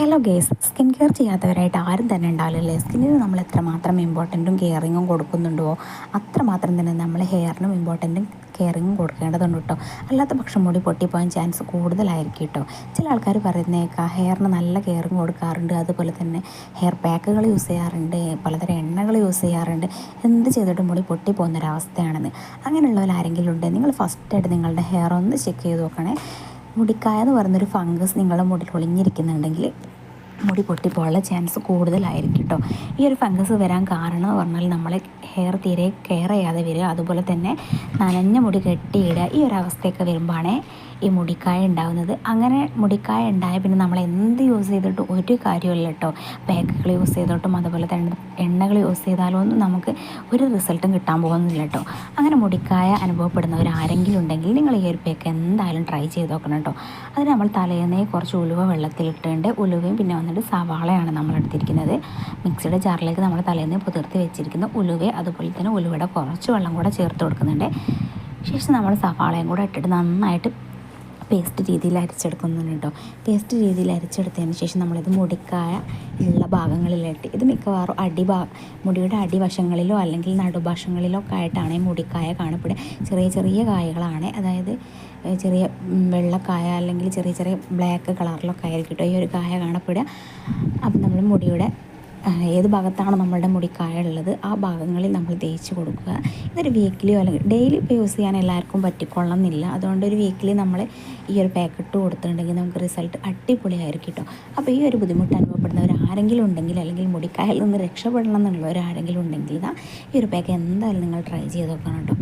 Hello guys skin care ചെയ്യാത്തവരായിട്ട് ആരും തന്നെ ഉണ്ടാവില്ലല്ലേ? സ്കിന്നിന് നമ്മൾ എത്രമാത്രം ഇമ്പോർട്ടന്റും കെയറിങ്ങും കൊടുക്കുന്നുണ്ടോ? അത്രമാത്രം തന്നെ നമ്മൾ ഹെയറിനും ഇമ്പോർട്ടന്റും കെയറിങ്ങും കൊടുക്കേണ്ടതുണ്ട് കേട്ടോ. അല്ലാത്ത പക്ഷം മുടി പൊട്ടിപ്പോകാൻ ചാൻസ് കൂടുതലായിരിക്കും കേട്ടോ. ചില ആൾക്കാർ പറയുന്നേക്കാം ഹെയറിന് നല്ല കെയറിങ് കൊടുക്കാറുണ്ട്. അതുപോലെ തന്നെ ഹെയർ പാക്കുകൾ യൂസ് ചെയ്യാറുണ്ട്. പലതരം എണ്ണകൾ യൂസ് ചെയ്യാറുണ്ട്. എന്ത് ചെയ്തിട്ടും മുടി പൊട്ടിപ്പോകുന്നൊരവസ്ഥയാണെന്ന് അങ്ങനെയുള്ളവരാരെങ്കിലും ഉണ്ട്? നിങ്ങൾ ഫസ്റ്റായിട്ട് നിങ്ങളുടെ ഹെയർ ഒന്ന് ചെക്ക് ചെയ്ത് നോക്കണേ. മുടിക്കായ എന്ന് പറയുന്നൊരു ഫംഗസ് നിങ്ങളുടെ മുടിയിൽ ഒളിഞ്ഞിരിക്കുന്നുണ്ടെങ്കിൽ മുടി പൊട്ടിപ്പോകാനുള്ള ചാൻസ് കൂടുതലായിരിക്കും കേട്ടോ. ഈ ഒരു ഫംഗസ് വരാൻ കാരണം പറഞ്ഞാൽ നമ്മൾ ഹെയർ തീരെ കെയർ ചെയ്യാതെ വരിക. അതുപോലെ തന്നെ നനഞ്ഞ മുടി കെട്ടിയിടുക ഈ ഒരു അവസ്ഥയൊക്കെ വരുമ്പോഴാണ് ഈ മുടിക്കായ ഉണ്ടാകുന്നത്. അങ്ങനെ മുടിക്കായ ഉണ്ടായ പിന്നെ നമ്മൾ എന്ത് യൂസ് ചെയ്തിട്ടും ഒരു കാര്യമില്ല കേട്ടോ. പാക്കുകൾ യൂസ് ചെയ്തിട്ടും അതുപോലെ തന്നെ എണ്ണകൾ യൂസ് ചെയ്താലും ഒന്നും നമുക്ക് ഒരു റിസൾട്ടും കിട്ടാൻ പോകുന്നില്ല കേട്ടോ. അങ്ങനെ മുടിക്കായ അനുഭവപ്പെടുന്നവർ ആരെങ്കിലും ഉണ്ടെങ്കിൽ നിങ്ങൾ ഈ ഒരു പാക്ക് എന്തായാലും ട്രൈ ചെയ്ത് നോക്കണം കേട്ടോ. അതിന് നമ്മൾ തലേന്നേ കുറച്ച് ഉലുവ വെള്ളത്തിലിട്ടുണ്ട് ഉലുവയും പിന്നെ വന്നിട്ട് സവാളയാണ് നമ്മൾ എടുത്തിരിക്കുന്നത് മിക്സിയുടെ ജാറിലേക്ക് നമ്മൾ തലേന്ന് പുതിർത്തി വെച്ചിരിക്കുന്ന ഉലുവ അതുപോലെ തന്നെ ഉലുവയുടെ കുറച്ച് വെള്ളം കൂടെ ചേർത്ത് കൊടുക്കുന്നുണ്ട്. ശേഷം നമ്മൾ സവാളയും കൂടെ ഇട്ടിട്ട് നന്നായിട്ട് പേസ്റ്റ് രീതിയിൽ അരച്ചെടുക്കുന്നുണ്ട് കേട്ടോ. പേസ്റ്റ് രീതിയിൽ അരച്ചെടുത്തതിന് ശേഷം നമ്മളിത് മുടിക്കായ ഉള്ള ഭാഗങ്ങളിലായിട്ട് ഇത് മിക്കവാറും അടിഭാ മുടിയുടെ അടിവശങ്ങളിലോ അല്ലെങ്കിൽ നടുഭാഷങ്ങളിലോ ഒക്കെ ആയിട്ടാണ് ഈ മുടിക്കായ കാണപ്പെടുക. ചെറിയ ചെറിയ കായകളാണ്. അതായത് ചെറിയ വെള്ളക്കായ അല്ലെങ്കിൽ ചെറിയ ചെറിയ ബ്ലാക്ക് കളറിലൊക്കെ ആയിരിക്കും കേട്ടോ ഈ ഒരു കായ കാണപ്പെടുക. അപ്പം നമ്മൾ മുടിയുടെ ഏത് ഭാഗത്താണ് നമ്മളുടെ മുടിക്കായ ഉള്ളത് ആ ഭാഗങ്ങളിൽ നമ്മൾ തേച്ച് കൊടുക്കുക. ഇതൊരു വീക്കിലിയോ അല്ലെങ്കിൽ ഡെയിലി ഇപ്പോൾ യൂസ് ചെയ്യാൻ എല്ലാവർക്കും പറ്റിക്കൊള്ളുന്നില്ല. അതുകൊണ്ട് ഒരു വീക്കിലി നമ്മൾ ഈ ഒരു പാക്കറ്റ് കൊടുത്തിട്ടുണ്ടെങ്കിൽ നമുക്ക് റിസൾട്ട് അടിപൊളിയായിരിക്കും കേട്ടോ അപ്പോൾ ഈ ഒരു ബുദ്ധിമുട്ട് അനുഭവപ്പെടുന്നവർ ആരെങ്കിലും ഉണ്ടെങ്കിൽ അല്ലെങ്കിൽ മുടിക്കായൽ നിന്ന് രക്ഷപ്പെടണം എന്നുള്ളവർ ആരെങ്കിലും ഉണ്ടെങ്കിൽ ഇതാ ഈ ഒരു പാക്ക് എന്തായാലും നിങ്ങൾ ട്രൈ ചെയ്ത് നോക്കണം കേട്ടോ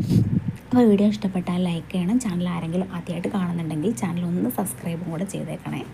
അപ്പോൾ വീഡിയോ ഇഷ്ടപ്പെട്ടാൽ ലൈക്ക് ചെയ്യണം. ചാനൽ ആരെങ്കിലും ആദ്യമായിട്ട് കാണുന്നുണ്ടെങ്കിൽ ചാനൽ ഒന്ന് സബ്സ്ക്രൈബും കൂടെ ചെയ്തേക്കണേ.